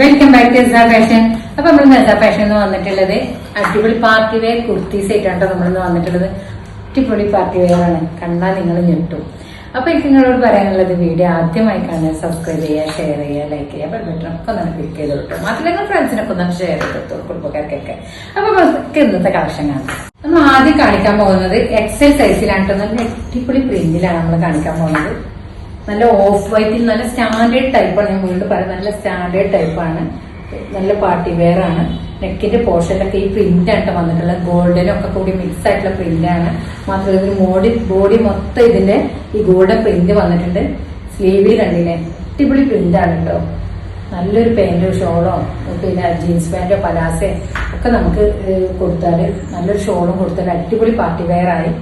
Welcome back to fashion അപ്പൊ നമ്മൾ SR fashion എന്ന് വന്നിട്ടുള്ളത് അടിപൊളി പാർട്ടി വെയർ കുർത്തീസ് ആയിട്ടാണ് നമ്മൾ ഇന്ന് വന്നിട്ടുള്ളത്. അടിപൊളി പാർട്ടി വെയർ ആണ്. കണ്ടാൽ നിങ്ങൾ ഞെട്ടും. അപ്പൊ എനിക്ക് നിങ്ങളോട് പറയാനുള്ളത് വീഡിയോ ആദ്യമായി കാണുക സബ്സ്ക്രൈബ് ചെയ്യുക ഷെയർ ചെയ്യുക ലൈക്ക് ചെയ്യുക. ബട്ടൺ ഒക്കെ ഒന്ന് ക്ലിക്ക് ചെയ്ത് കൊടുക്കും മാത്രമല്ല നിങ്ങൾ ഫ്രണ്ട്സിനൊക്കെ ഒന്ന് ഷെയർ ചെയ്ത് കൊടുത്തു കുടുംബക്കാർക്കൊക്കെ. അപ്പൊ നമുക്ക് ഇന്നത്തെ കളക്ഷൻ കാണാം. നമ്മൾ ആദ്യം കാണിക്കാൻ പോകുന്നത് എക്സൽ സൈസിലാണ് കേട്ടോ നല്ല അടിപൊളി പ്രിന്റിലാണ് നമ്മൾ കാണിക്കാൻ പോകുന്നത്. നല്ല ഓഫ് വൈറ്റിൽ നല്ല സ്റ്റാൻഡേർഡ് ടൈപ്പാണ് ഞാൻ വീണ്ടും പറയാം നല്ല സ്റ്റാൻഡേർഡ് ടൈപ്പാണ് നല്ല പാർട്ടി വെയർ ആണ്. നെക്കിന്റെ പോർഷനിലൊക്കെ ഈ പ്രിന്റ് ആയിട്ട് വന്നിട്ടുള്ളത്. ഗോൾഡനും ഒക്കെ കൂടി മിക്സ് ആയിട്ടുള്ള പ്രിന്റ് ആണ്. മാത്രമല്ല ബോഡി ബോഡി മൊത്തം ഇതിന്റെ ഈ ഗോൾഡൻ പ്രിന്റ് വന്നിട്ടുണ്ട്. സ്ലീവിൽ കണ്ടില്ലേ? അടിപൊളി പ്രിന്റ് ആണ് കേട്ടോ നല്ലൊരു പാന്റോ ഷോളോ പിന്നെ ജീൻസ് പാന്റോ പലാസയോ ഒക്കെ നമുക്ക് കൊടുത്താൽ നല്ലൊരു ഷോളും കൊടുത്താൽ അടിപൊളി പാർട്ടി വെയർ ആയി.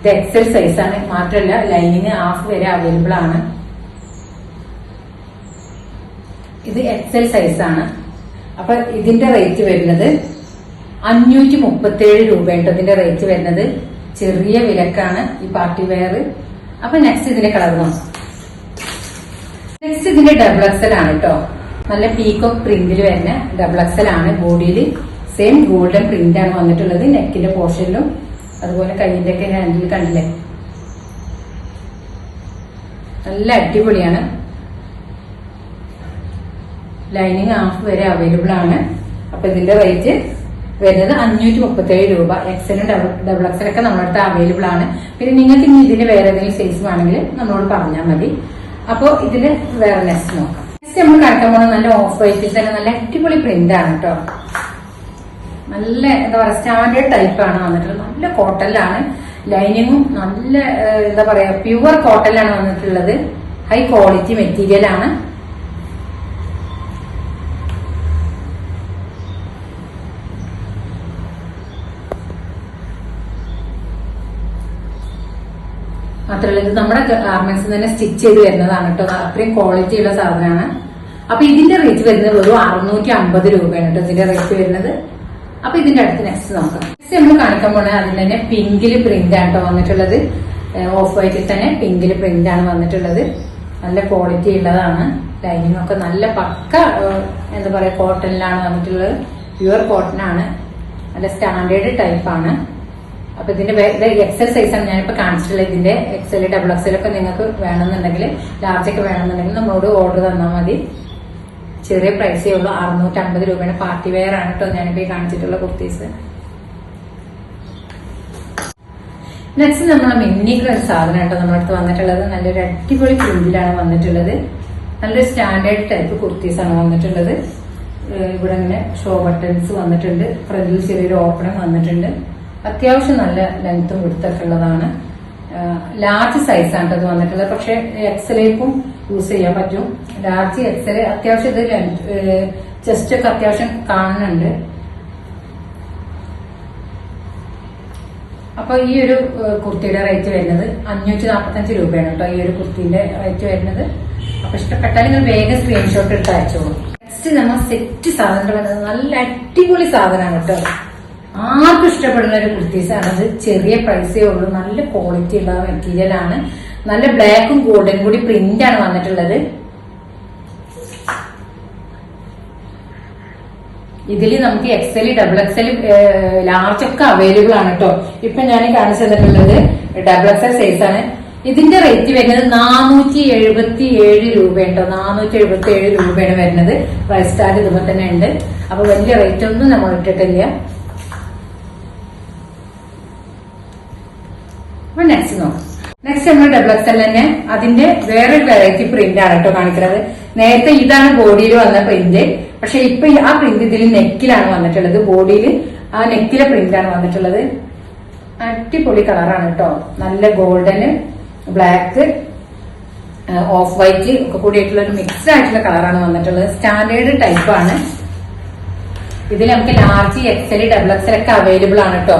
ഇത് എക്സൽ സൈസ് ആണ്. മാത്രമല്ല ലൈനിങ് ഹാഫ് വരെ അവൈലബിൾ ആണ്. ഇത് എക്സൽ സൈസ് ആണ്. അപ്പൊ ഇതിന്റെ റേറ്റ് വരുന്നത് അഞ്ഞൂറ്റി മുപ്പത്തി ഏഴ് രൂപയുണ്ട് ഇതിന്റെ റേറ്റ് വരുന്നത്. ചെറിയ വിലക്കാണ് ഈ പാർട്ടി വെയർ അപ്പൊ നെക്സ്റ്റ് ഇതിന്റെ കളർ നോക്കാം. നെക്സ്റ്റ് ഇതിന്റെ ഡബിൾ എക്സൽ ആണ് കേട്ടോ നല്ല പീക്കോക്ക് പ്രിന്റിൽ വരുന്ന ഡബിൾ എക്സൽ ആണ്. ബോഡിയിൽ സെയിം ഗോൾഡൻ പ്രിന്റ് ആണ് വന്നിട്ടുള്ളത്. നെക്കിന്റെ പോർഷനിലും അതുപോലെ കയ്യിന്റെ ഒക്കെ ഹാൻഡിൽ കണ്ടില്ലേ? നല്ല അടിപൊളിയാണ്. ലൈനിങ് ഹാഫ് വരെ അവൈലബിൾ ആണ്. അപ്പൊ ഇതിന്റെ റേറ്റ് വരുന്നത് അഞ്ഞൂറ്റി മുപ്പത്തി ഏഴ് രൂപ എക്സലും ഡബിൾ എക്സലൊക്കെ നമ്മുടെ അടുത്ത് അവൈലബിൾ ആണ്. പിന്നെ നിങ്ങൾക്ക് ഇനി ഇതിന് വേറെ ഏതെങ്കിലും സൈസ് വേണമെങ്കിൽ നമ്മളോട് പറഞ്ഞാൽ മതി. അപ്പോ ഇതിന് വേറെ നെക്സ്റ്റ് നോക്കാം. നെക്സ്റ്റ് നമ്മൾ കാണിക്കാൻ പോകുന്നത് നല്ല ഓഫ് വൈറ്റിൽ തന്നെ നല്ല അടിപൊളി പ്രിന്റ് ആണ് കേട്ടോ നല്ല എന്താ പറയുക സ്റ്റാൻഡേർഡ് ടൈപ്പ് ആണ് വന്നിട്ടുള്ളത്. നല്ല കോട്ടലാണ് ലൈനിങ്ങും നല്ല എന്താ പറയുക പ്യുവർ കോട്ടലാണ് വന്നിട്ടുള്ളത്. ഹൈ ക്വാളിറ്റി മെറ്റീരിയൽ ആണ്. മാത്രമല്ല ഇത് നമ്മുടെ ഗാർമെന്റ്സ് തന്നെ സ്റ്റിച്ച് ചെയ്ത് വരുന്നതാണ് കേട്ടോ. അത്രയും ക്വാളിറ്റി ഉള്ള സാധനമാണ്. അപ്പൊ ഇതിന്റെ റേറ്റ് വരുന്നത് വെറും അറുന്നൂറ്റി അമ്പത് രൂപയാണ് കേട്ടോ ഇതിന്റെ റേറ്റ് വരുന്നത്. അപ്പൊ ഇതിന്റെ അടുത്ത് നെക്സ്റ്റ് നോക്കാം നെക്സ്റ്റ് നമ്മൾ കാണിക്കാൻ പോണേ അതിൽ തന്നെ പിങ്കിൽ പ്രിന്റ് ആണ് കേട്ടോ വന്നിട്ടുള്ളത്. ഓഫ് വൈറ്റിൽ തന്നെ പിങ്കിൽ പ്രിന്റ് ആണ് വന്നിട്ടുള്ളത്. നല്ല ക്വാളിറ്റി ഉള്ളതാണ്. ലൈനിങ് ഒക്കെ നല്ല പക്ക എന്താ പറയാ കോട്ടണിലാണ് വന്നിട്ടുള്ളത്. പ്യുവർ കോട്ടൺ ആണ്. നല്ല സ്റ്റാൻഡേർഡ് ടൈപ്പ് ആണ്. അപ്പൊ ഇതിന്റെ എക്സൽ സൈസ് ആണ് ഞാനിപ്പോ കാണിച്ചിട്ടുള്ളത്. ഇതിന്റെ എക്സൽ ഡബിൾ എക്സൽ ഒക്കെ നിങ്ങൾക്ക് വേണമെന്നുണ്ടെങ്കിൽ ലാർജ് ഒക്കെ വേണമെന്നുണ്ടെങ്കിൽ നമ്മളോട് ഓർഡർ തന്നാൽ മതി. ചെറിയ പ്രൈസേ ഉള്ളൂ. അറുന്നൂറ്റി അമ്പത് രൂപയുടെ പാർട്ടി വെയർ ആണ് കേട്ടോ ഞാനിപ്പോ കാണിച്ചിട്ടുള്ള കുർത്തീസ്. നെക്സ്റ്റ് നമ്മളെ മിന്നിക്കുള്ള ഒരു സാധനം കേട്ടോ നമ്മുടെ അടുത്ത് വന്നിട്ടുള്ളത്. നല്ലൊരു അടിപൊളി പ്രിന്റിലാണ് വന്നിട്ടുള്ളത്. നല്ലൊരു സ്റ്റാൻഡേർഡ് ടൈപ്പ് കുർത്തീസ് ആണ് വന്നിട്ടുള്ളത്. ഇവിടെ ഇങ്ങനെ ഷോ ബട്ടൺസ് വന്നിട്ടുണ്ട്. ഫ്രണ്ടിൽ ചെറിയൊരു ഓപ്പണും വന്നിട്ടുണ്ട്. അത്യാവശ്യം നല്ല ലെങ്ത്തും വിടുത്തൊക്കെ ഉള്ളതാണ്. ലാർജ് സൈസ് ആണ് ഇത് വന്നിട്ടുള്ളത്. പക്ഷെ എക്സലേക്കും യൂസ് ചെയ്യാൻ പറ്റും. ലാർജ് എക്സൽ അത്യാവശ്യം ഇത് ചെസ്റ്റ് ഒക്കെ അത്യാവശ്യം കാണുന്നുണ്ട്. അപ്പൊ ഈ ഒരു കുർത്തിയുടെ റേറ്റ് വരുന്നത് അഞ്ഞൂറ്റി നാൽപ്പത്തഞ്ച് രൂപയാണ് കേട്ടോ ഈ ഒരു കുർത്തിന്റെ റേറ്റ് വരുന്നത്. അപ്പൊ ഇഷ്ടപ്പെട്ടാൽ നിങ്ങൾ വേഗം സ്ക്രീൻഷോട്ട് എടുത്ത് അയച്ചോളൂ. നെക്സ്റ്റ് നമ്മൾ സെറ്റ് വരുന്നത് നല്ല അടിപൊളി സാധനമാണ് കേട്ടോ ആർക്കും ഇഷ്ടപ്പെടുന്ന ഒരു ആണ്. അത് ചെറിയ പൈസയേ ഉള്ളൂ. നല്ല ക്വാളിറ്റി ഉള്ള മെറ്റീരിയൽ ആണ്. നല്ല ബ്ലാക്കും ഗോൾഡൻ കൂടി പ്രിന്റ് ആണ് വന്നിട്ടുള്ളത്. ഇതിൽ നമുക്ക് എക്സൽ ഡബിൾ എക്സൽ ലാർജ് ഒക്കെ അവൈലബിൾ ആണ് കേട്ടോ ഇപ്പൊ ഞാൻ കാണിച്ചു തന്നിട്ടുള്ളത് ഡബിൾ എക്സൽ സൈസ് ആണ്. ഇതിന്റെ റേറ്റ് വരുന്നത് നാനൂറ്റി എഴുപത്തി ഏഴ് രൂപയുണ്ടോ. നാനൂറ്റി എഴുപത്തി ഏഴ് രൂപയാണ് വരുന്നത്. ഫൈവ് സ്റ്റാർ ഇതുപോലെ തന്നെ ഉണ്ട്. അപ്പൊ വലിയ റേറ്റ് ഒന്നും നമ്മൾ ഇട്ടിട്ടില്ല. അപ്പൊ നെക്സ്റ്റ് നോക്കാം. നെക്സ്റ്റ് നമ്മൾ ഡബിൾ എക്സൽ തന്നെ അതിന്റെ വേറൊരു വെറൈറ്റി പ്രിന്റ് ആണ് കേട്ടോ കാണിക്കുന്നത്. നേരത്തെ ഇതാണ് ബോഡിയിൽ വന്ന പ്രിന്റ് പക്ഷെ ഇപ്പൊ ആ പ്രിന്റ് ഇതിൽ നെക്കിലാണ് വന്നിട്ടുള്ളത്. ബോഡിയിൽ ആ നെക്കിലെ പ്രിന്റ് ആണ് വന്നിട്ടുള്ളത്. അടിപൊളി കളറാണ് കേട്ടോ. നല്ല ഗോൾഡന് ബ്ലാക്ക് ഓഫ് വൈറ്റ് ഒക്കെ കൂടിയിട്ടുള്ള ഒരു മിക്സ്ഡ് ആയിട്ടുള്ള കളറാണ് വന്നിട്ടുള്ളത്. സ്റ്റാൻഡേർഡ് ടൈപ്പ് ആണ്. ഇതിൽ നമുക്ക് ലാർജ് എക്സൽ ഡബിൾ എക്സൽ ഒക്കെ അവൈലബിൾ ആണ് കേട്ടോ.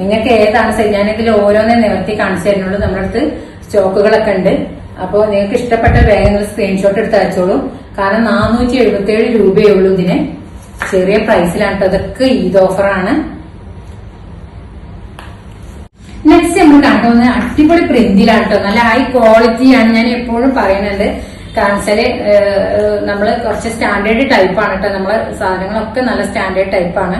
നിങ്ങൾക്ക് ഏതാണ് സൈസ് ഞാൻ ഇതിൽ ഓരോന്നേ നിവർത്തി കാണിച്ചു തരുന്നുള്ളൂ. നമ്മുടെ അടുത്ത് സ്റ്റോക്കുകളൊക്കെ ഉണ്ട്. അപ്പോൾ നിങ്ങൾക്ക് ഇഷ്ടപ്പെട്ട വേഗം സ്ക്രീൻഷോട്ട് എടുത്ത് അയച്ചോളൂ. കാരണം നാനൂറ്റി എഴുപത്തി ഏഴ് രൂപയേ ഉള്ളൂ ഇതിന്. ചെറിയ പ്രൈസിലാണ് അതൊക്കെ ഈദ് ഓഫറാണ് നെക്സ്റ്റ് നമ്മൾ കണ്ടുവന്ന അടിപൊളി പ്രിന്റിലാണ് കേട്ടോ നല്ല ഹൈ ക്വാളിറ്റി ആണ് ഞാൻ എപ്പോഴും പറയുന്നുണ്ട് കാരണം നമ്മൾ കുറച്ച് സ്റ്റാൻഡേർഡ് ടൈപ്പാണ് കേട്ടോ നമ്മളെ സാധനങ്ങളൊക്കെ നല്ല സ്റ്റാൻഡേർഡ് ടൈപ്പാണ്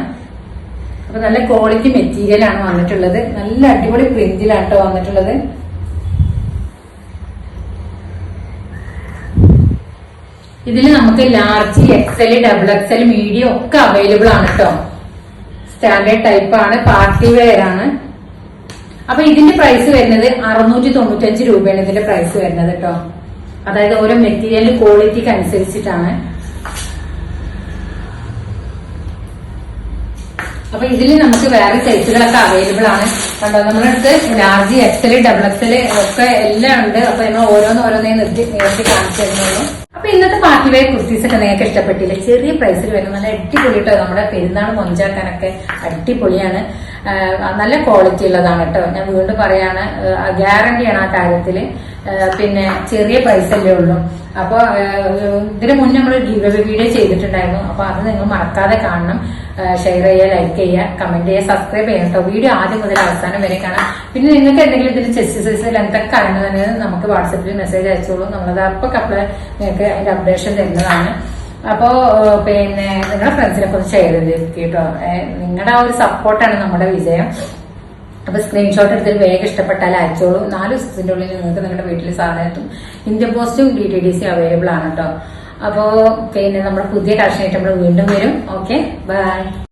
അപ്പൊ നല്ല ക്വാളിറ്റി മെറ്റീരിയൽ ആണ് വന്നിട്ടുള്ളത്. നല്ല അടിപൊളി പ്രിന്റിലാണ് കേട്ടോ വന്നിട്ടുള്ളത്. ഇതിൽ നമുക്ക് large XL double XL medium ഒക്കെ അവൈലബിൾ ആണ് കേട്ടോ സ്റ്റാൻഡേർഡ് ടൈപ്പ് ആണ് പാർട്ടി വെയർ ആണ്. അപ്പൊ ഇതിന്റെ പ്രൈസ് വരുന്നത് അറുന്നൂറ്റി തൊണ്ണൂറ്റഞ്ച് രൂപയാണ് ഇതിന്റെ പ്രൈസ് വരുന്നത് കേട്ടോ അതായത് ഓരോ മെറ്റീരിയലിന്റെ ക്വാളിറ്റിക്ക് അനുസരിച്ചിട്ടാണ്. അപ്പൊ ഇതിൽ നമുക്ക് വേറെ സൈസുകളൊക്കെ അവൈലബിൾ ആണ്. കണ്ടോ നമ്മുടെ അടുത്ത് ലാർജ് എക്സൽ ഡബിൾ എക്സൽ ഒക്കെ എല്ലാം ഉണ്ട്. അപ്പൊ നമ്മൾ ഓരോന്ന് ഓരോന്നേ നിർത്തി നേരത്തെ കാണിച്ചു തരുന്നുള്ളൂ. അപ്പൊ ഇന്നത്തെ പാർട്ടി വെയർ കുർത്തീസ് ഒക്കെ നിങ്ങൾക്ക് ഇഷ്ടപ്പെട്ടില്ല? ചെറിയ പ്രൈസിൽ വരുന്ന നല്ല അടിപൊളി കേട്ടോ നമ്മുടെ പെരുന്നാൾ മൊഞ്ചാക്കാനൊക്കെ അടിപൊളിയാണ്. നല്ല ക്വാളിറ്റി ഉള്ളതാണ് കേട്ടോ. ഞാൻ വീണ്ടും പറയാണ് ഗ്യാരണ്ടിയാണ് ആ കാര്യത്തിൽ. ആ, പിന്നെ ചെറിയ പൈസ അല്ലേ ഉള്ളൂ. അപ്പൊ ഇതിനു മുന്നേ നമ്മൾ ഗിവ് വീഡിയോ ചെയ്തിട്ടുണ്ടായിരുന്നു. അപ്പൊ അത് നിങ്ങൾ മറക്കാതെ കാണണം. ഷെയർ ചെയ്യുക ലൈക്ക് ചെയ്യുക കമന്റ് ചെയ്യുക സബ്സ്ക്രൈബ് ചെയ്യാം കേട്ടോ. വീഡിയോ ആദ്യം മുതൽ അവസാനം വരെ കാണാം. പിന്നെ നിങ്ങൾക്ക് എന്തെങ്കിലും ഇതിന് ചെസ്റ്റ് സൈസിൽ എന്തൊക്കെ അറിയണമെന്ന് നമുക്ക് വാട്സപ്പിൽ മെസ്സേജ് അയച്ചോളൂ. നമ്മളത് അപ്പൊ കപ്പൽ നിങ്ങൾക്ക് അതിന്റെ അപ്ഡേഷൻ തരുന്നതാണ്. അപ്പോ പിന്നെ നിങ്ങളുടെ ഫ്രണ്ട്സിനൊക്കെ ഒന്ന് ഷെയർ ചെയ്ത് കേട്ടോ. നിങ്ങളുടെ ആ ഒരു സപ്പോർട്ടാണ് നമ്മുടെ വിജയം. അപ്പൊ സ്ക്രീൻഷോട്ട് എടുത്തിട്ട് വേഗം ഇഷ്ടപ്പെട്ടാൽ അയച്ചോളൂ നാല് ദിവസത്തിന്റെ ഉള്ളിൽ നിങ്ങൾക്ക് നിങ്ങളുടെ വീട്ടിൽ സാധനം എത്തും ഇന്ത്യൻ പോസ്റ്റും D T D C available ആണ് കേട്ടോ. അപ്പോ പിന്നെ നമ്മുടെ പുതിയ കളക്ഷൻ നമ്മൾ വീണ്ടും വരും. Okay bye